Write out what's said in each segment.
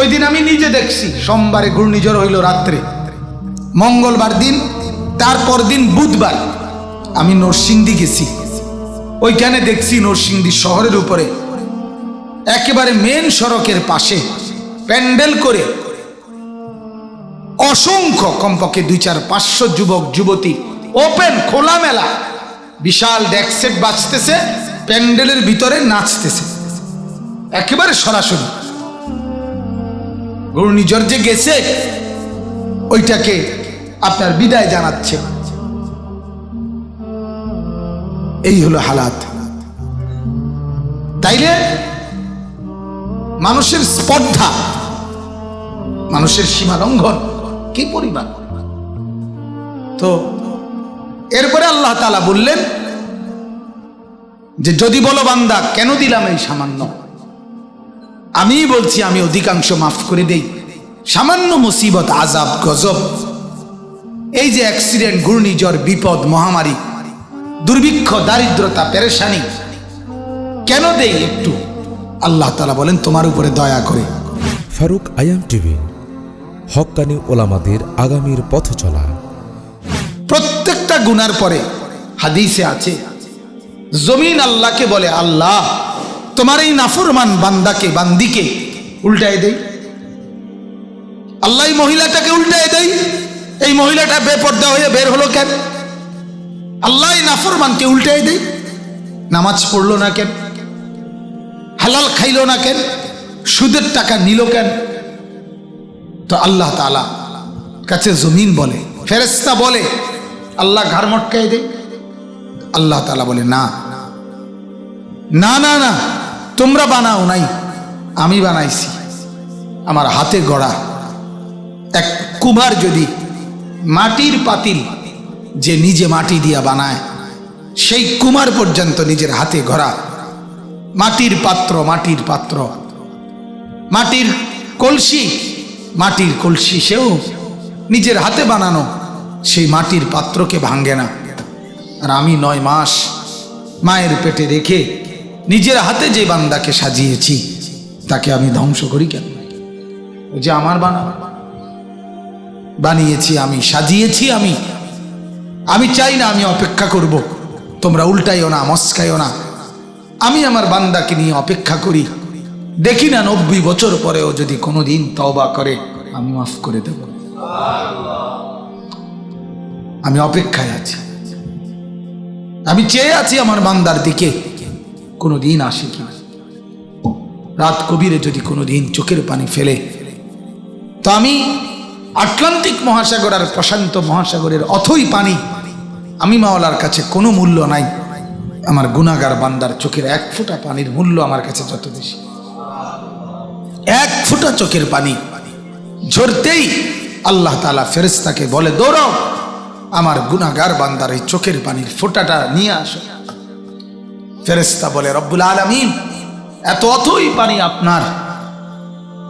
ওই দিন আমি নিজে দেখছি, সোমবারে ঘূর্ণিঝড় হইল রাত্রে। মঙ্গলবার দিন, তারপর দিন বুধবার আমি নরসিংদী গেছি। ওইখানে দেখছি নরসিংদী শহরের উপরে একেবারে মেন সড়কের পাশে প্যান্ডেল করে অসংখ্য কমপক্ষে দুই চার পাঁচশো যুবক, যুবতী ওপেন খোলামেলা বিশাল ডেকসেট বাজতেছে, প্যান্ডেলের ভিতরে নাচতেছে। একেবারে সরাসরি। ঘূর্ণিঝড় যে গেছে, ওইটাকে আপনার বিদায় জানাচ্ছে। এই হলো হালাত। তাইলে মানুষের স্পর্ধা, মানুষের সীমা লঙ্ঘন, কি পরিমাণ? তো এরপরে আল্লাহ তালা বললেন যে, যদি বলো বান্দা, কেন দিলাম এই সামান্য? আমি বলছি আমি অধিকাংশ মাফ করে দেই। সামান্য মুসিবত আজাব গজব। এই যে অ্যাক্সিডেন্ট ঘূর্ণিঝড় বিপদ মহামারী দুর্ভিক্ষ দারিদ্রতা পেরেশানি কেন দেই একটু? আল্লাহ তালা বলেন তোমার উপরে দয়া করে। ফারুক আয়াম টিভি হকানি ওলামাদের আগামীর পথ চলা। প্রত্যেকটা গুনার পরে হাদিসে আছে জমিন আল্লাহকে বলে আল্লাহ। তোমার এই নাফরমান বান্দাকে, বান্দিকে উল্টায় দেই। আল্লাহ মহিলাটাকে উল্টায় দেই। এই মহিলাটা বেপর্দা হয়ে বের হলো কেন? আল্লাহ নাফরমানকে উল্টায় দেই। নামাজ পড়ল না কেন? হালাল খাইলো না কেন? সুদের টাকা নিল কেন? তো আল্লাহ তালা কাছে জমিন বলে ফেরেস্তা বলে, আল্লাহ ঘাড় মটকাই দে আল্লাহ তালা বলে না না না না তোমরা বানাও নাই, আমি বানাইছি। আমার হাতে গড়া। এক কুমার যদি মাটির পাতিল যে নিজে মাটি দিয়া বানায়, সেই কুমার পর্যন্ত নিজের হাতে গড়া। মাটির পাত্র মাটির পাত্র। মাটির কলসি মাটির কলসি সেও নিজের হাতে বানানো, সেই মাটির পাত্রকে ভাঙ্গে না। আর আমি নয় মাস মায়ের পেটে রেখে নিজের হাতে যে বান্দাকে সাজিয়েছি, তাকে আমি ধ্বংস করি কেন? ও যে আমার বানানো বানিয়েছি আমি, সাজিয়েছি আমি। আমি চাই না আমি অপেক্ষা করব। তোমরা উল্টাইও না, মস্কাইও না। আমি আমার বান্দাকে নিয়ে অপেক্ষা করি। দেখি না নব্বই বছর পরেও যদি কোনোদিন তওবা করে, আমি মাফ করে দেব। আমি অপেক্ষায় আছি। আমি চেয়ে আছি আমার বান্দার দিকে। কোনো দিন আসে কি রাত কবিরে যদি কোনো দিন চোখের পানি ফেলে, তো আমি আটলান্টিক মহাসাগর আর প্রশান্ত মহাসাগরের অথই পানি আমি মাওলার কাছে কোনো মূল্য নাই। আমার গুনাগার বান্দার চোখের এক ফোঁটা পানির মূল্য আমার কাছে যত বেশি। এক ফোঁটা চোখের পানি ঝরতেই আল্লাহ তালা ফেরেস্তাকে বলে, দৌড়াও, আমার গুনাগার বান্দার এই চোখের পানির ফোঁটাটা নিয়ে আসো। ফেরেস্তা বলে, রব্বুল আলমিন, এত অথই পানি আপনার।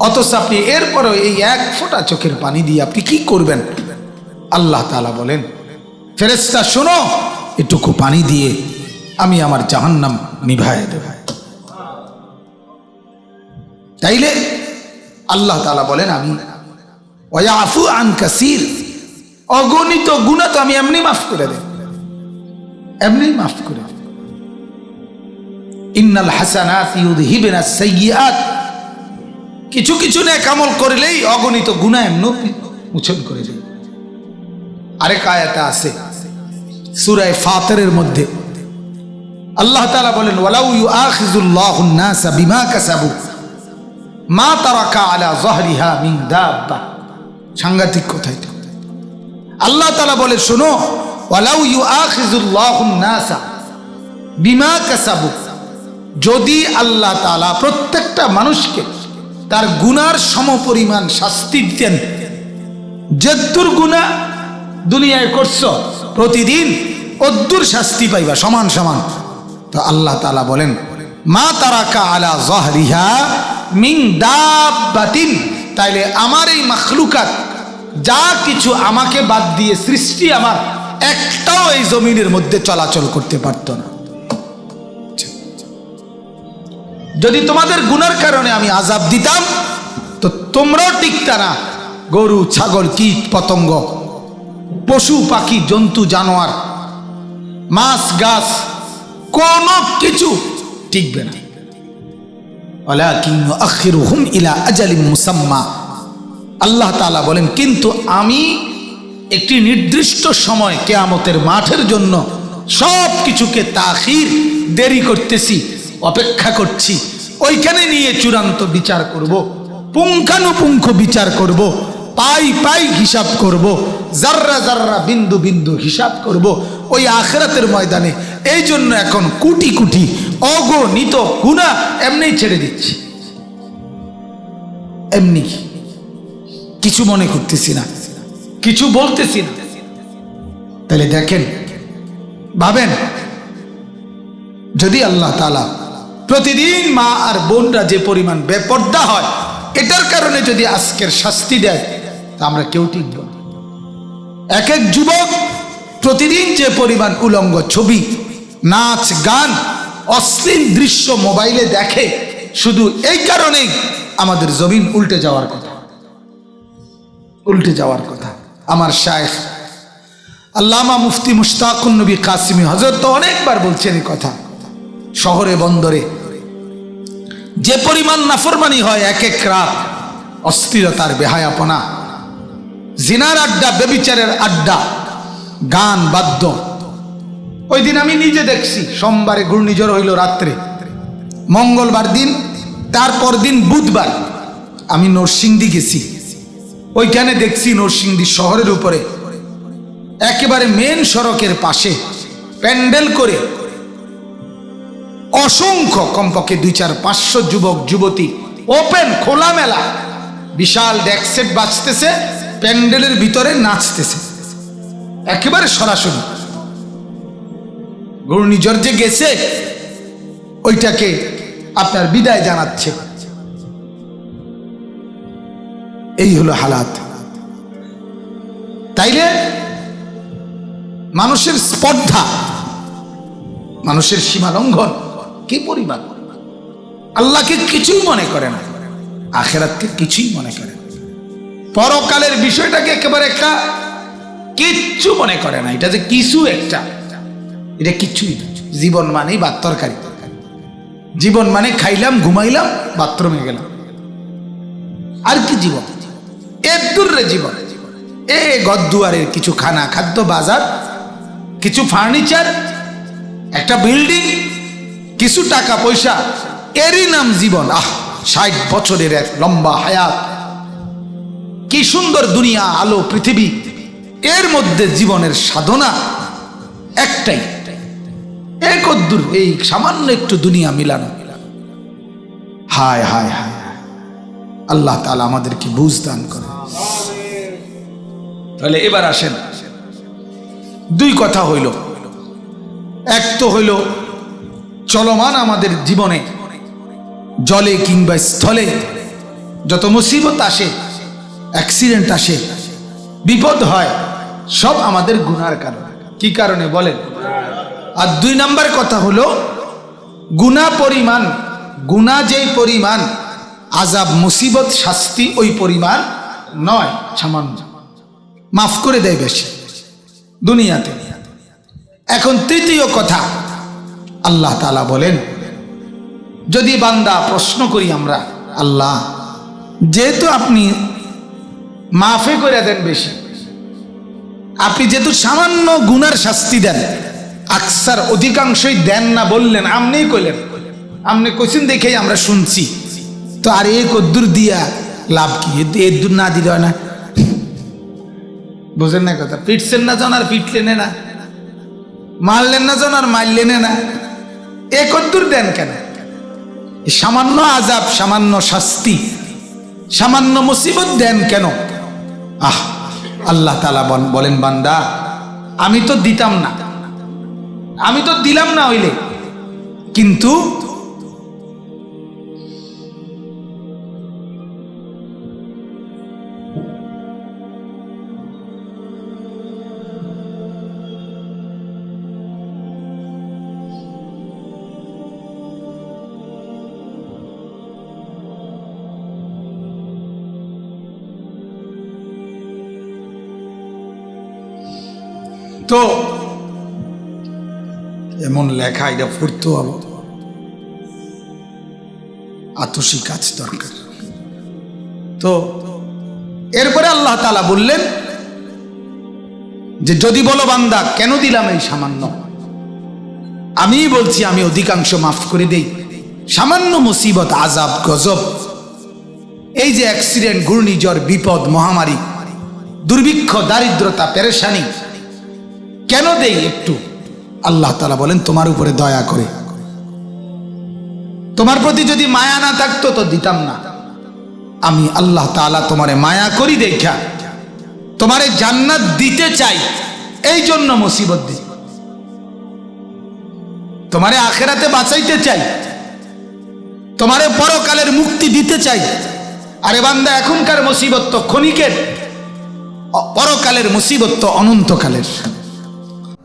অথচ আপনি এরপরও এই এক ফোঁটা চোখের পানি দিয়ে আপনি কি করবেন? আল্লাহ তালা বলেন ফেরেস্তা শোনো, এটুকু পানি দিয়ে আমি আমার জাহান্নাম নিভায় দেব। তাইলে আল্লাহ তালা বলেন, আমি ওয়াফু আন কাসির, অগণিত গুণা তো আমি এমনি মাফ করে দেব। এমনি মাফ করে দেব। ইন্নাল হাসানাত কিছু কিছু নেক আমল করলেই অগণিত গুনাহ এমন মুছন করে দেয় আরেক আয়াতে আছে সূরা ফাতিরের মধ্যে। আল্লাহ তাআলা বলেন, ওয়ালাউ ইউআখিযুল্লাহু আন-নাসা বিমা কাসাবু, মা তারাকা আলা মিন দাব্বা। সাংঘাতিক কথাই আল্লাহ তাআলা বলে, শোনো, ওয়ালাউ আন-নাসা বিমা কাসাবু যদি আল্লাহ তালা প্রত্যেকটা মানুষকে তার গুনার সমপরিমাণ শাস্তি দিতেন, যদ্দুর গুণা দুনিয়ায় করছ, প্রতিদিন অদ্দুর শাস্তি পাইবা, সমান সমান। তো আল্লাহ তালা বলেন, মা তারাকা আলা জহরিহা মিং দাবাতিন তাইলে আমার এই মাখলুকাত যা কিছু আমাকে বাদ দিয়ে সৃষ্টি আমার একটাও এই জমিনের মধ্যে চলাচল করতে পারতো না। যদি তোমাদের গুনার কারণে আমি আজাব দিতাম, তো তোমরাও টিকতা না গরু, ছাগল, কীট, পতঙ্গ, পশু, পাখি, জন্তু, জানোয়ার, মাছ, গাছ, কোনো কিছু টিকবে না। ইলা মুসাম্মা। আল্লাহ তাআলা বলেন, কিন্তু আমি একটি নির্দিষ্ট সময় কেয়ামতের মাঠের জন্য সব কিছুকে তাখির, দেরি করতেছি অপেক্ষা করছি। ওইখানে নিয়ে চূড়ান্ত বিচার করব। পুঙ্খানুপুঙ্খ বিচার করব। পাই পাই হিসাব করব। জাররা জাররা বিন্দু বিন্দু হিসাব করব। ওই আখেরাতের ময়দানে। এই জন্য এখন কুটি কুটি অগণিত গুণা এমনি ছেড়ে দিচ্ছি। এমনি। কিছু মনে করতেছি না। কিছু বলতেছি না। তাহলে দেখেন, ভাবেন, যদি আল্লাহ তালা প্রতিদিন মা আর বোনরা যে পরিমাণ বেপর্দা হয়, এটার কারণে যদি আজকের শাস্তি দেয়, তা আমরা কেউ টিকব। এক এক যুবক প্রতিদিন যে পরিমাণ উলঙ্গ ছবি, নাচ, গান, অশ্লীল দৃশ্য মোবাইলে দেখে, শুধু এই কারণেই আমাদের জমিন উল্টে যাওয়ার কথা। উল্টে যাওয়ার কথা। আমার শায়েখ, আল্লামা মুফতি মুশতাকুন নবী কাসিমি হজরত অনেকবার বলছেন এই কথা। শহরে, বন্দরে যে পরিমাণ নাফরমানি হয় এক এক রাত, অস্থিরতার বেহায়াপনা, জিনার আড্ডা, বেবিচারের আড্ডা, গান, বাদ্য। ওই দিন আমি নিজে দেখছি, সোমবারে ঘূর্ণিঝড় হইল রাত্রে। মঙ্গলবার দিন, তারপর দিন বুধবার আমি নরসিংদী গেছি। ওইখানে দেখছি নরসিংদী শহরের উপরে, একেবারে মেন সড়কের পাশে, প্যান্ডেল করে অসংখ্য কমপক্ষে দুই চার পাঁচশো যুবক, যুবতী, ওপেন, খোলামেলা। বিশাল ডেকসেট বাজতেছে, প্যান্ডেলের ভিতরে নাচতেছে। একেবারে সরাসরি। ঘূর্ণিঝড় যে গেছে, ওইটাকে আপনার বিদায় জানাচ্ছে। এই হলো হালাত। তাইলে মানুষের স্পর্ধা, মানুষের সীমা লঙ্ঘন কি পরিমাণ? আল্লাহকে কিছুই মনে করে না, আখেরাতকে কিছুই মনে করে না। পরকালের বিষয়টাকে একেবারে একটা কিচ্ছু মনে করে না, এটা যে কিছু একটা। এটা কিচ্ছুই না। জীবন মানেই ভাত তরকারি। জীবন মানে খাইলাম, ঘুমাইলাম, বাথরুমে গেলাম। আর কি জীবন? এর দূরে জীবন। এ গদ্দুয়ারের কিছু খানা, খাদ্য বাজার, কিছু ফার্নিচার, একটা বিল্ডিং কিছু টাকা পয়সা, এরই নাম জীবন। আহ, ষাট বছরের এক লম্বা হায়াত। কি সুন্দর দুনিয়া, আলো, পৃথিবী। এর মধ্যে জীবনের সাধনা একটাই। এক অদ্দুর এই সামান্য একটু দুনিয়া মিলানো। হায় হায় হায় হায়। আল্লাহ তালা আমাদেরকে বুঝ দান করে তাহলে এবার আসেন। দুই কথা হইল। এক তো হইল চলমান আমাদের জীবনে, জলে কিংবা স্থলে যত মুসিবত আসে অ্যাক্সিডেন্ট আসে, বিপদ হয়, সব আমাদের গুনার কারণে। কি কারণে বলেন? আর দুই নাম্বার কথা হলো গুণা পরিমাণ গুণা যেই পরিমাণ আজাব মুসিবত, শাস্তি ওই পরিমাণ নয়, সামান্য। মাফ করে দেয় বেশি। দুনিয়াতে। এখন তৃতীয় কথা আল্লাহ তালা বলেন, যদি বান্দা প্রশ্ন করি আমরা, আল্লাহ, যেহেতু আপনি মাফে করে দেন বেশি, আপনি যেহেতু সামান্য গুনার শাস্তি দেন, আকসার অধিকাংশই দেন না বললেন আপনিই কইলেন আপনি কইছেন দেখেই আমরা শুনছি। তো আর এ কদ্দুর দিয়া লাভ কি? এ দূর না দিলে না। বুঝেন না কথা, পিটছেন না জন আর পিটলেন না, মারলেন না জন আর মারলেন না। এ দেন কেন? সামান্য আজাব সামান্য শাস্তি, সামান্য মুসিবত দেন কেন? আহ, আল্লাহ তালা বলেন, বান্দা, আমি তো দিতাম না। আমি তো দিলাম না হইলে। কিন্তু তো এমন লেখা এটা পড়তে হব। আতসী কাজ দরকার। তো এরপরে আল্লাহ তালা বললেন যে, যদি বলো বান্দা, কেন দিলাম এই সামান্য? আমি বলছি, আমি অধিকাংশ মাফ করে দেই। সামান্য মুসিবত আজাব গজব, এই যে অ্যাক্সিডেন্ট ঘূর্ণিঝড়, বিপদ, মহামারী, দুর্ভিক্ষ, দারিদ্রতা, পেরেশানি কেন দেই একটু? আল্লাহ তালা বলেন, তোমার উপরে দয়া করে। তোমার প্রতি যদি মায়া না থাকতো তো দিতাম না। আমি আল্লাহ তাআলা তোমারে মায়া করি দেখা। তোমারে জান্নাত দিতে চাই, এই জন্য মুসিবত দিই। তোমারে আখেরাতে বাঁচাইতে চাই। তোমারে পরকালের মুক্তি দিতে চাই। আরে বান্দা, এখনকার মুসিবত তো ক্ষণিকের। পরকালের মুসিবত তো অনন্তকালের।